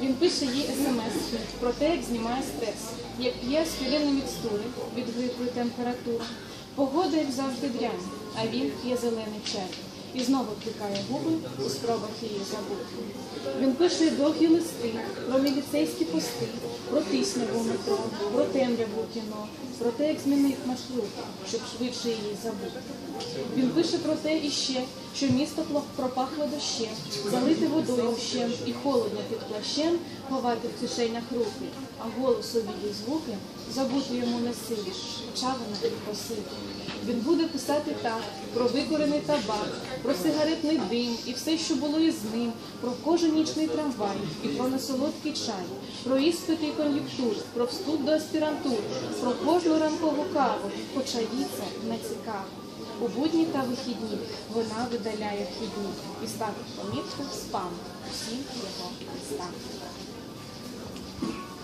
Він пише їй смс про те, як знімає стрес, як п'є аспіринні мікстури від грипу температури. Погода, як завжди, дрянь, а він п'є зелений чай. І знову кликає губи у спробах її забути. Він пише довгі листи про міліцейські пости, про тисняву в метро, про темряву кіно, про те, як змінив маршрут, щоб швидше її забути. Він пише про те іще, що місто пропахло дощем, залите водою ще і холодно під плащем ховати в кишенях руки, а голос обіді звуки забути йому не силі, чавина і посити. Він буде писати так про викорений табак, про сигаретний дим і все, що було із ним, про кожен нічний трамвай і про несолодкий чай, про іспити і кон'юнктури, про вступ до аспірантури, про кожну ранкову каву, хоча їй це не цікаво. У будні та вихідні вона видаляє вхідні і ставить помітку спам усім його листам.